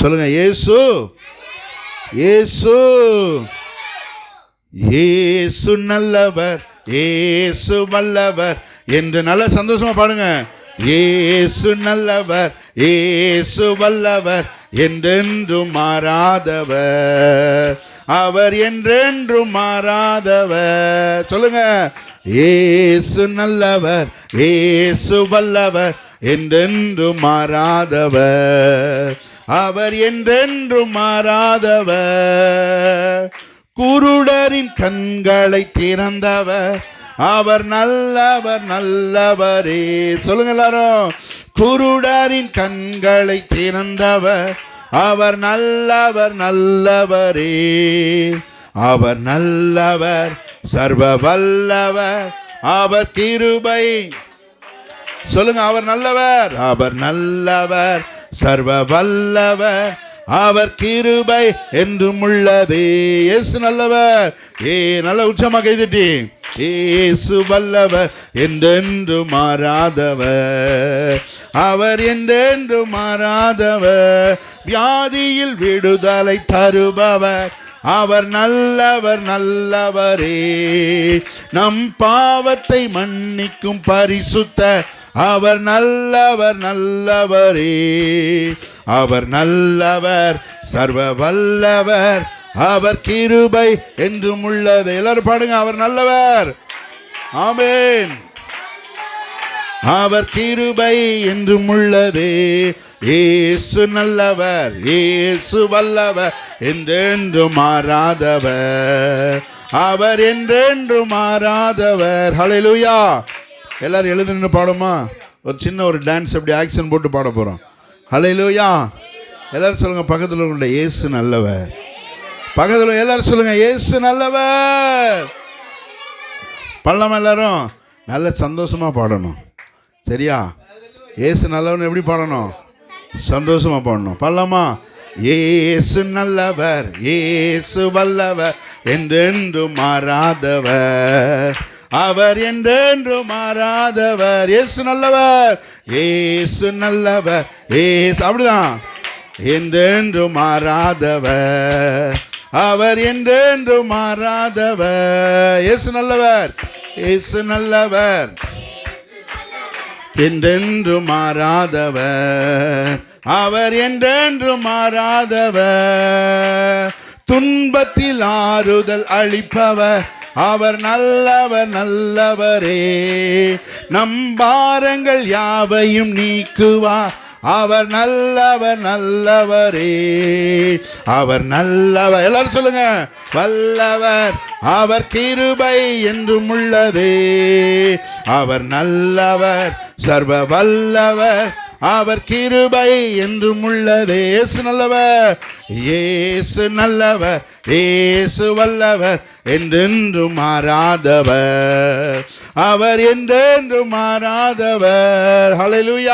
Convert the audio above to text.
சொல்லுங்க இயேசு இயேசு இயேசு நல்லவர் இயேசு வல்லவர். என்று நல்ல சந்தோஷமா பாடுங்க. இயேசு நல்லவர் இயேசு வல்லவர் என்றென்றும் மாறாதவர். அவர் என்றென்றும் மாறாதவர். சொல்லுங்க இயேசு நல்லவர் இயேசு வல்லவர் என்றென்றும் மாறாதவர். அவர் என்றென்றும் மாறாதவர். குருடரின் கண்களை திறந்தவர். அவர் நல்லவர் நல்லவரே. சொல்லுங்க எல்லாரும். குருடரின் கண்களை திறந்தவர். அவர் நல்லவர் நல்லவரே. அவர் நல்லவர் சர்வ வல்லவர். அவர் கிருபை சொல்லுங்க அவர் நல்லவர். அவர் நல்லவர் சர்வ வல்லவர். அவர் கிருபை என்றும் உள்ளதே. இயேசு நல்லவர். ஏ நல்ல உச்சமா கைதட்டி இயேசு வல்லவர் என்றென்று மாறாதவர். அவர் என்றென்று மாறாதவர். வியாதியில் விடுதலை தருபவர். அவர் நல்லவர் நல்லவரே. நம் பாவத்தை மன்னிக்கும் பரிசுத்த அவர் நல்லவர் நல்லவரே. அவர் நல்லவர் சர்வ வல்லவர் அவர் கிருபை என்றும் உள்ளது. எல்லாரும் பாடுங்க அவர் நல்லவர். ஆமேன். அவர் கிருபை என்றும் உள்ளதே. ஏசு நல்லவர் ஏசு வல்லவர் என்றென்று மாறாதவர். அவர் என்றென்று மாறாதவர். ஹலெலுயா எல்லாரும் எழுதி நின்று பாடுமா ஒரு சின்ன ஒரு டான்ஸ் அப்படி ஆக்ஷன் போட்டு பாட போகிறோம் ஹலையிலோயா எல்லாரும் சொல்லுங்க பக்கத்தில் உள்ள இயேசு நல்லவர். பக்கத்தில் எல்லாரும் சொல்லுங்க இயேசு நல்லவர். பண்ணலாமா எல்லாரும்? நல்ல சந்தோஷமா பாடணும். சரியா? ஏசு நல்லவன் எப்படி பாடணும்? சந்தோஷமா பாடணும். பண்ணலாமா? ஏசு நல்லவர் ஏசு வல்லவர் என்றென்றும் மாறாதவர். அவர் என்றென்று மாறாதவர். இயேசு நல்லவர். ஏசு நல்லவர். ஏசு அப்படிதான். என்றென்று மாறாதவர். அவர் என்றென்று மாறாதவர். இயேசு நல்லவர். இயேசு நல்லவர். என்றென்று மாறாதவர். அவர் என்றென்று மாறாதவர். துன்பத்தில் ஆறுதல் அளிப்பவர். அவர் நல்லவர் நல்லவரே. நம் பாரங்கள் யாவையும் நீக்குவார். அவர் நல்லவர் நல்லவரே. அவர் நல்லவர். எல்லாரும் சொல்லுங்க. வல்லவர். அவர் கிருபை என்றும் உள்ளதே. அவர் நல்லவர். சர்வ வல்லவர். அவர் கிருபை என்றும் உள்ளதே. நல்லவர். ஏசு நல்லவர். ஏசு வல்லவர். என்றென்றும் மாறாதவர். அவர் என்றென்றும் மாறாதவர். ஹalleluya